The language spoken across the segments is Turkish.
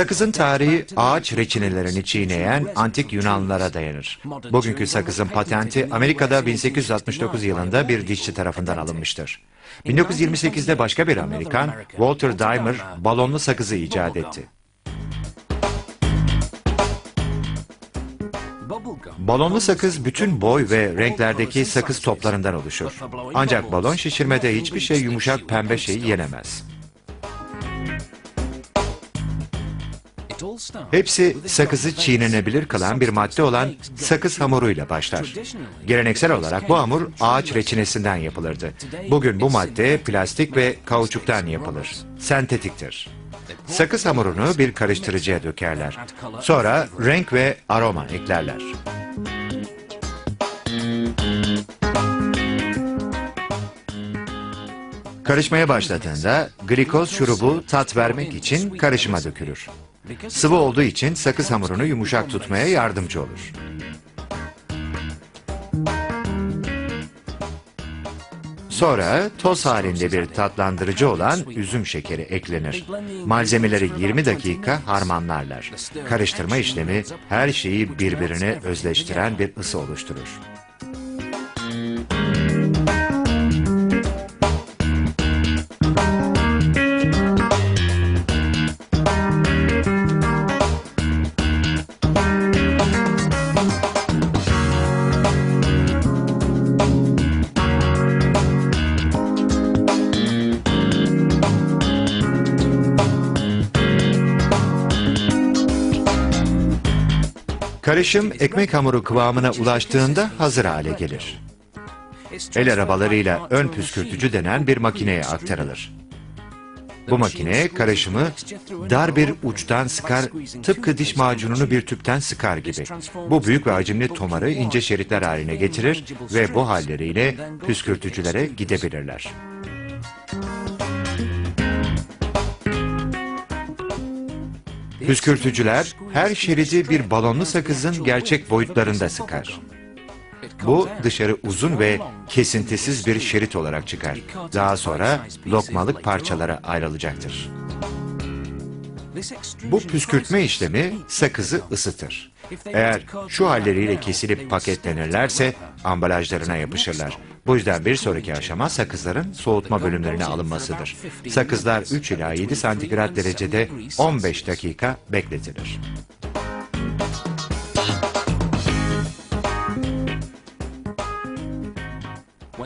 Sakızın tarihi ağaç reçinelerini çiğneyen antik Yunanlılara dayanır. Bugünkü sakızın patenti Amerika'da 1869 yılında bir dişçi tarafından alınmıştır. 1928'de başka bir Amerikan, Walter Dahmer, balonlu sakızı icat etti. Balonlu sakız bütün boy ve renklerdeki sakız toplarından oluşur. Ancak balon şişirmede hiçbir şey yumuşak pembe şeyi yenemez. Hepsi sakızı çiğnenebilir kılan bir madde olan sakız hamuruyla başlar. Geleneksel olarak bu hamur ağaç reçinesinden yapılırdı. Bugün bu madde plastik ve kauçuktan yapılır. Sentetiktir. Sakız hamurunu bir karıştırıcıya dökerler. Sonra renk ve aroma eklerler. Karışmaya başladığında glikoz şurubu tat vermek için karışıma dökülür. Sıvı olduğu için sakız hamurunu yumuşak tutmaya yardımcı olur. Sonra toz halinde bir tatlandırıcı olan üzüm şekeri eklenir. Malzemeleri 20 dakika harmanlarlar. Karıştırma işlemi her şeyi birbirine özleştiren bir ısı oluşturur. Karışım ekmek hamuru kıvamına ulaştığında hazır hale gelir. El arabalarıyla ön püskürtücü denen bir makineye aktarılır. Bu makine karışımı dar bir uçtan sıkar, tıpkı diş macununu bir tüpten sıkar gibi. Bu büyük ve hacimli tomarı ince şeritler haline getirir ve bu halleriyle püskürtücülere gidebilirler. Püskürtücüler her şeridi bir balonlu sakızın gerçek boyutlarında sıkar. Bu dışarı uzun ve kesintisiz bir şerit olarak çıkar. Daha sonra lokmalık parçalara ayrılacaktır. Bu püskürtme işlemi sakızı ısıtır. Eğer şu halleriyle kesilip paketlenirlerse ambalajlarına yapışırlar. Bu yüzden bir sonraki aşama sakızların soğutma bölümlerine alınmasıdır. Sakızlar 3 ila 7 santigrat derecede 15 dakika bekletilir.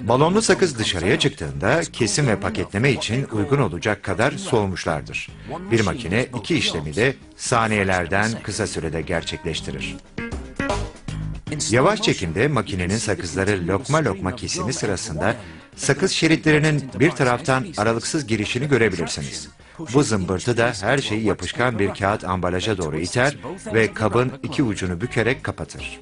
Balonlu sakız dışarıya çıktığında kesim ve paketleme için uygun olacak kadar soğumuşlardır. Bir makine iki işlemi de saniyelerden kısa sürede gerçekleştirir. Yavaş çekimde makinenin sakızları lokma lokma kesimi sırasında sakız şeritlerinin bir taraftan aralıksız girişini görebilirsiniz. Bu zımbırtı da her şeyi yapışkan bir kağıt ambalaja doğru iter ve kabın iki ucunu bükerek kapatır.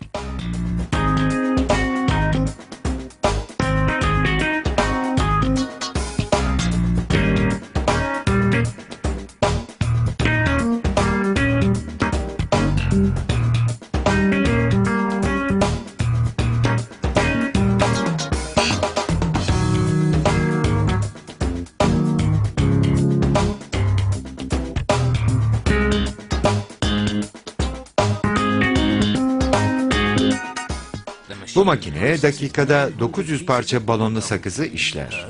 Bu makine dakikada 900 parça balonlu sakızı işler.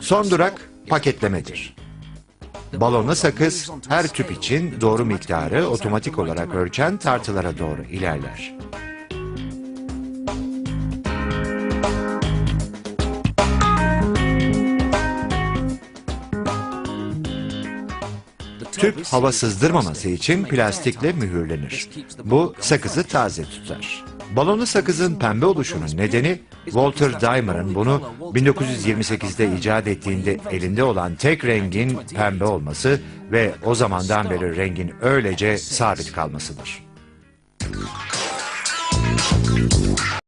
Son durak paketlemedir. Balonlu sakız her tüp için doğru miktarı otomatik olarak ölçen tartılara doğru ilerler. Tüp hava sızdırmaması için plastikle mühürlenir. Bu sakızı taze tutar. Balonlu sakızın pembe oluşunun nedeni Walter Dahmer'ın bunu 1928'de icat ettiğinde elinde olan tek rengin pembe olması ve o zamandan beri rengin öylece sabit kalmasıdır.